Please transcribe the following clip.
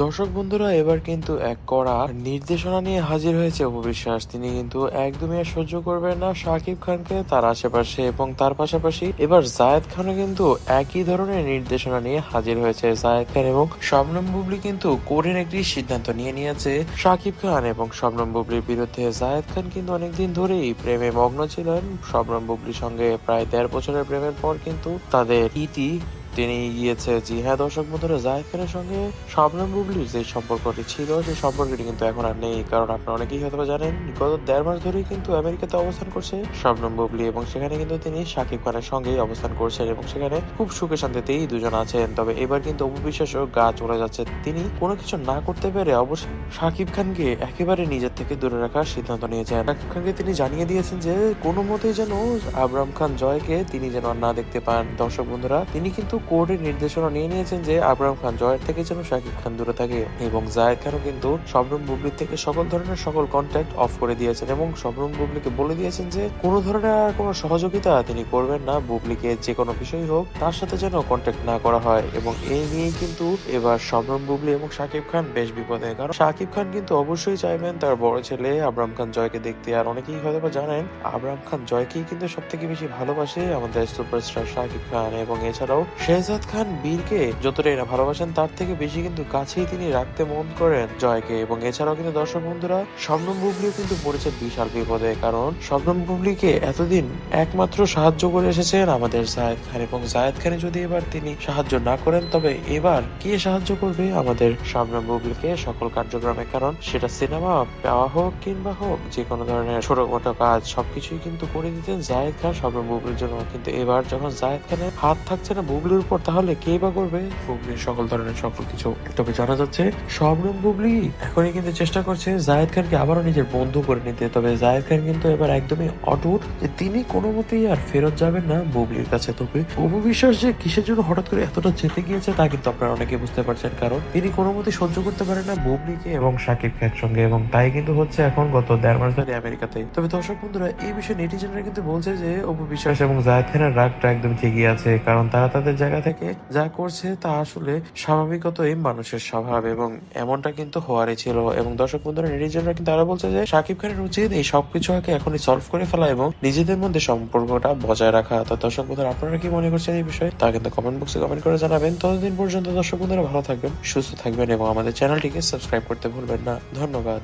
দর্শক বন্ধুরা, এবার কিন্তু এক কড়া নির্দেশনা নিয়ে হাজির হয়েছে অপবিশ্বাস। তিনি কিন্তু একদমই আর সহ্য করবেন না শাকিব খানকে, তার আশেপাশে এবং তার পাশাপাশি এবার জায়েদ খানও কিন্তু একই ধরনের নির্দেশনা নিয়ে হাজির হয়েছে জায়েদ খান এবং শবনম বুবলি কিন্তু কঠিন একটি সিদ্ধান্ত নিয়ে নিয়েছে শাকিব খান এবং শবনম বুবলির বিরুদ্ধে। জায়েদ খান কিন্তু অনেকদিন ধরেই প্রেমে মগ্ন ছিলেন। শবনম বুবলির সঙ্গে প্রায় দেড় বছরের প্রেমের পর কিন্তু তাদের ইতি তিনি গিয়েছে জি। হ্যাঁ দর্শক বন্ধুরা খানের সঙ্গে শবনম বুবলির যে সম্পর্কটি ছিল, সেই সম্পর্কটি কিন্তু এখন আর নেই, কারণ আপনারা অনেকেই হয়তো জানেন, গত দেড় মাস ধরেই কিন্তু আমেরিকাতে অবস্থান করছে শবনম বুবলি এবং সেখানে কিন্তু তিনি শাকিব খানের সঙ্গেই অবস্থান করছেন এবং সেখানে খুব সুখে শান্তিতেই দুজন আছেন। তবে এবার কিন্তু অপবিশ্বাসও গা চলে যাচ্ছে। তিনি কোনো কিছু না করতে পেরে অবশ্যই শাকিব খানকে একেবারে নিজের থেকে দূরে রাখার সিদ্ধান্ত নিয়েছেন। শাকিব খানকে তিনি জানিয়ে দিয়েছেন যে, কোনো মতেই যেন আবরাম খান জয়কে তিনি যেন না দেখতে পান। দর্শক বন্ধুরা, তিনি কিন্তু কোর্টের নির্দেশনা নিয়ে নিয়েছেন যে আবরাম খান জয়ের থেকে যেন শাকিব খান দূরে থাকে এবং জায়েদ খানও কিন্তু শবনম বুবলির থেকে সকল ধরনের সকল কন্ট্যাক্ট অফ করে দিয়েছেন এবং শবনম বুবলিকে বলে দিয়েছেন যে কোনো ধরনের আর কোনো সহযোগিতা তিনি করবেন না, বুবলিকে যে কোনো বিষয় হোক, তার সাথে যেন কন্ট্যাক্ট না করা হয় এবং এই নিয়েই কিন্তু এবার শবনম বুবলি এবং শাকিব খান বেশ বিপদে। কারণ শাকিব খান কিন্তু অবশ্যই চাইবেন তার বড় ছেলে আবরাম খান জয়কে দেখতে। আর অনেকেই হয়তো বা জানেন, আবরাম খান জয়কেই কিন্তু সব থেকে বেশি ভালোবাসে আমাদের সুপারস্টার শাকিব খান এবং এছাড়াও শেহজাদ খান, বীরকে যতটাই না ভালোবাসেন, তার থেকে বেশি কিন্তু কাছেই তিনি রাখতে মন করেন জয়কে। এবং এছাড়াও কিন্তু দর্শক বন্ধুরা, শবনম বুবলিও কিন্তু পড়েছে বিশাল বিপদে, কারণ শবনম বুবলিকে এতদিন একমাত্র সাহায্য করে এসেছেন আমাদের জায়েদ খান। এবং জায়েদ খানে যদি এবার তিনি সাহায্য না করেন, তবে এবার কে সাহায্য করবে আমাদের শবনম বুবলিকে সকল কার্যক্রমে? কারণ সেটা সিনেমা পাওয়া হোক কিংবা হোক যে কোনো ধরনের ছোট মোটো কাজ, সবকিছুই কিন্তু করে দিতেন জায়েদ খান শবনম বুবলির জন্য। কিন্তু এবার যখন জায়েদ খানের হাত থাকছে না বুবলির তাহলে কে বা করবে? বুবলির সকল ধরনের সকল কিছু তবে জানা যাচ্ছে। বুবলি এখনই কিন্তু চেষ্টা করছে জায়েদ খানকে আবারও নিজের বন্ধু করে নিতে, তবে জায়েদ খান কিন্তু এবার একদমই অটুট যে তিনি কোনো মতেই আর ফেরত যাবেন না বুবলির কাছে। তবে অপু বিশ্বাস যে কিসের জন্য হঠাৎ করে এতটা যেতে গিয়েছে তা কিন্তু আপনারা অনেকে বুঝতে পারছেন, কারণ তিনি কোনো মতে সহ্য করতে পারেন না বুবলিকে এবং শাকিব খানের সঙ্গে, এবং তাই কিন্তু হচ্ছে এখন গত দেড় মাস ধরে আমেরিকাতে। তবে দর্শক বন্ধুরা, এই বিষয়ে নেটিজেনরা কিন্তু বলছে যে অপু বিশ্বাস এবং জায়েদ খানের রাগটা একদম ঠিকই আছে, কারণ তারা তাদের জায়গা থেকে যা করছে তা আসলে স্বাভাবিকতই মানুষের স্বভাব এবং এমনটা কিন্তু হওয়ারই ছিল। এবং দর্শক বন্ধুরা নেটিজেনরা কিন্তু তারা বলছে যে শাকিব খানের উচিত এই সবকিছু আগে এখনই সলভ করে ফেলা এবং নিজেদের মধ্যে সম্পর্কটা বজায় রাখা। তো দর্শক বন্ধুরা, আপনারা কি মনে করছেন এই বিষয়ে? তা কিন্তু কমেন্ট বক্সে কমেন্ট করে জানাবেন। ততদিন পর্যন্ত দর্শক বন্ধুরা ভালো থাকবেন, সুস্থ থাকবেন এবং আমাদের চ্যানেলটিকে সাবস্ক্রাইব করতে ভুলবেন না। ধন্যবাদ।